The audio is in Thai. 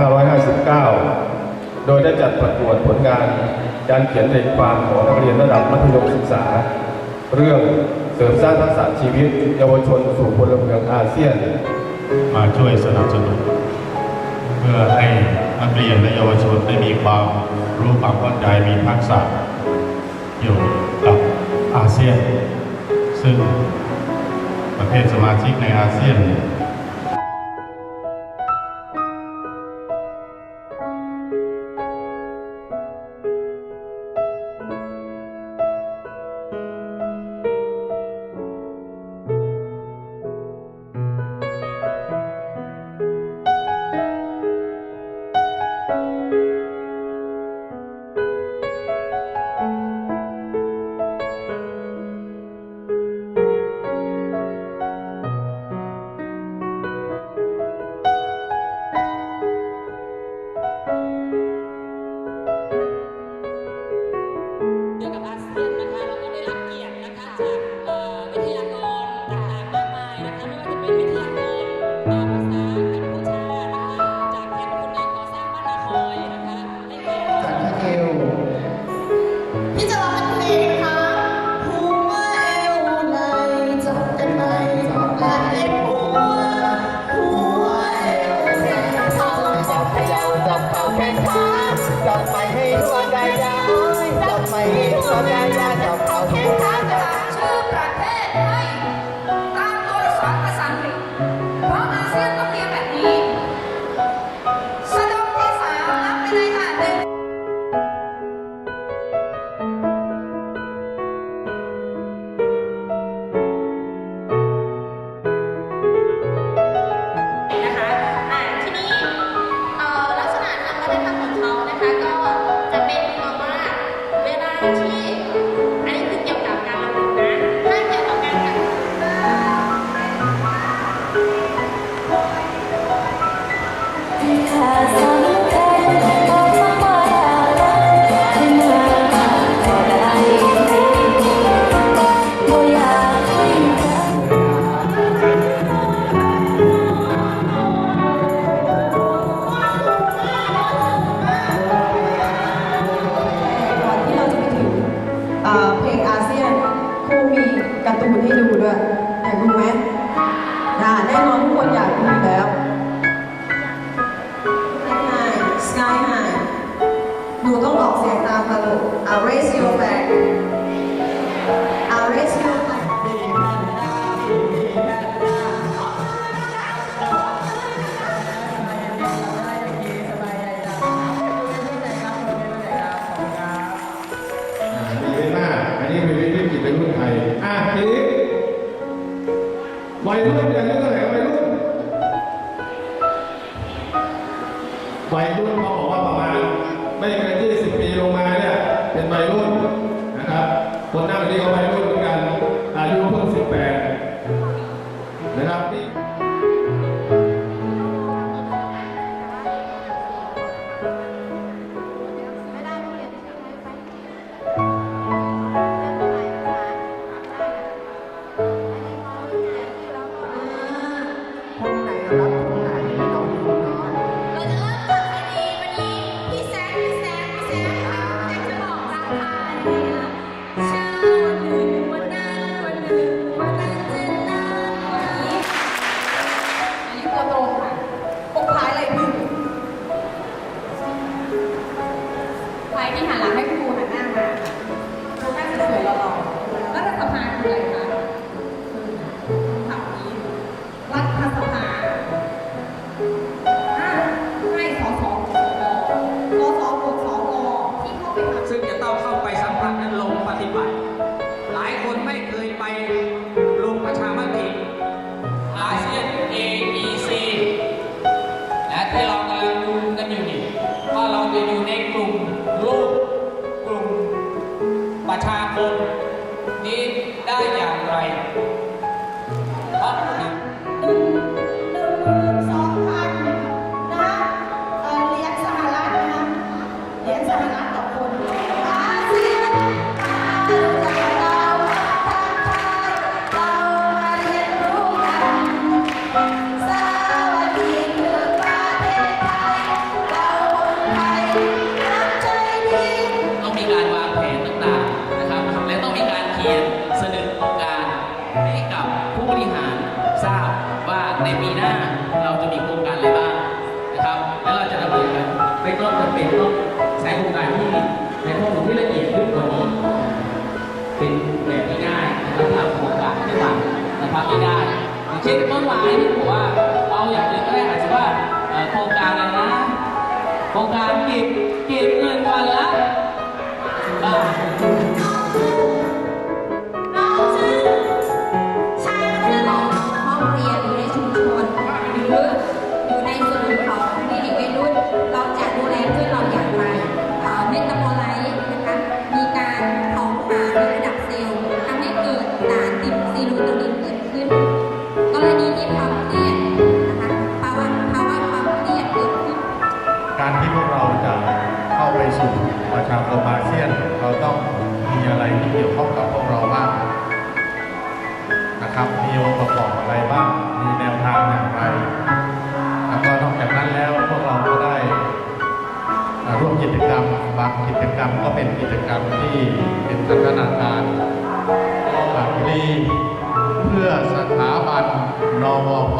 2559 โดยได้จัดประกวดผลงานการเขียนเรียนความของนักเรียนระดับมัธยมศึกษา เรื่องเสริมสร้างทักษะชีวิต เยาวชนสู่พลเมืองอาเซียน มาช่วยสนับสนุนเพื่อให้นักเรียนและเยาวชนได้มีความรู้ความเข้าใจมีทักษะอยู่กับอาเซียน ซึ่งประเทศสมาชิกในอาเซียน อาเซียนนะคะเราก็ได้รับเกียรตินะคะจากเอ่อวิทยากรต่างๆมากมายนะคะไม่ว่าจะเป็นวิทยากรเอ่อภาษากัมพูชานะคะจากแคมป์คนงานก่อสร้างบ้านนาคอยนะคะได้แก่สันทเทวพี่จะร้องเนเพลงนะคะหัวเอวในจับกันไหมและเอ็นหัวหัวเอวในจับจับพยาจับเป่าแข้งขาจับไปให้หัวใจยาวจับ ไม่สนใจยาวจับเขาแข้งขาชื่อประ ก่ มาลูก I raise your flag I raise your flag ดีเป็นมาอันนี้เป็นวิธีเป็นรุ่นไทย อะทีนี้วัยรุ่นอายุเท่าไหร่ จะอยู่ในกลุ่มโลกกลุ่มประชาคมนี้ได้อย่างไร ไม่ได้อย่างเช่นต้นไม้ที่ผมว่าเอาอย่างหนึ่งก็ได้อาจจะว่าโครงการอะไรนะโครงการเก็บเก็บเงินวันละบาทห้องเรียนหรือในชุม มีองค์ประกอบอะไรบ้าง มีแนวทางอย่างไร แล้วก็นอกจากนั้นแล้วพวกเราก็ได้ร่วมกิจกรรม บางกิจกรรมก็เป็นกิจกรรมที่เป็นพัฒนาการแบบดีเพื่อสถาบันนวพ